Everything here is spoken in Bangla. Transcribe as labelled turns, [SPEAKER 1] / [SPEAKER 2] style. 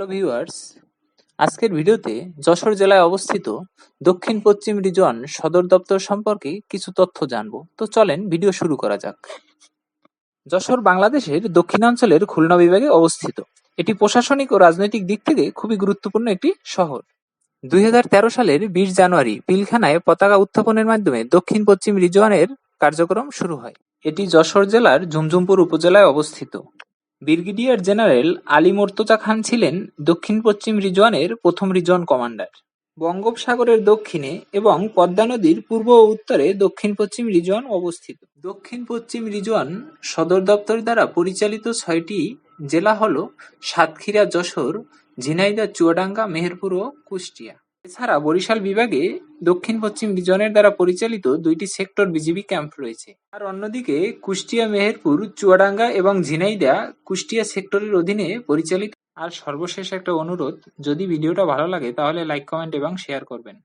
[SPEAKER 1] হ্যালো ভিউয়ার্স, আজকের ভিডিওতে যশোর জেলায় অবস্থিত দক্ষিণ পশ্চিম রিজন সদর দপ্তর সম্পর্কে কিছু তথ্য জানব। তো চলেন ভিডিও শুরু করা যাক। যশোর বাংলাদেশের দক্ষিণাঞ্চলের খুলনা বিভাগে অবস্থিত। এটি প্রশাসনিক ও রাজনৈতিক দিক থেকে খুবই গুরুত্বপূর্ণ একটি শহর। দুই হাজার তেরো সালের বিশ জানুয়ারি পিলখানায় পতাকা উত্থাপনের মাধ্যমে দক্ষিণ পশ্চিম রিজনের কার্যক্রম শুরু হয়। এটি যশোর জেলার ঝুমঝুমপুর উপজেলায় অবস্থিত। ব্রিগেডিয়ার জেনারেল আলী মোর্তজা খান ছিলেন দক্ষিণ পশ্চিম রিজনের প্রথম রিজন কমান্ডার। বঙ্গোপসাগরের দক্ষিণে এবং পদ্মা নদীর পূর্ব ও উত্তরে দক্ষিণ পশ্চিম রিজন অবস্থিত। দক্ষিণ পশ্চিম রিজন সদর দপ্তর দ্বারা পরিচালিত ছয়টি জেলা হল সাতক্ষীরা, যশোর, ঝিনাইদহ, চুয়াডাঙ্গা, মেহেরপুর ও কুষ্টিয়া। এছাড়া বরিশাল বিভাগে দক্ষিণ পশ্চিম রিজনের দ্বারা পরিচালিত দুইটি সেক্টর বিজিবি ক্যাম্প রয়েছে। আর অন্যদিকে কুষ্টিয়া, মেহেরপুর, চুয়াডাঙ্গা এবং ঝিনাইদহ কুষ্টিয়া সেক্টরের অধীনে পরিচালিত। আর সর্বশেষ একটা অনুরোধ, যদি ভিডিওটা ভালো লাগে তাহলে লাইক, কমেন্ট এবং শেয়ার করবেন।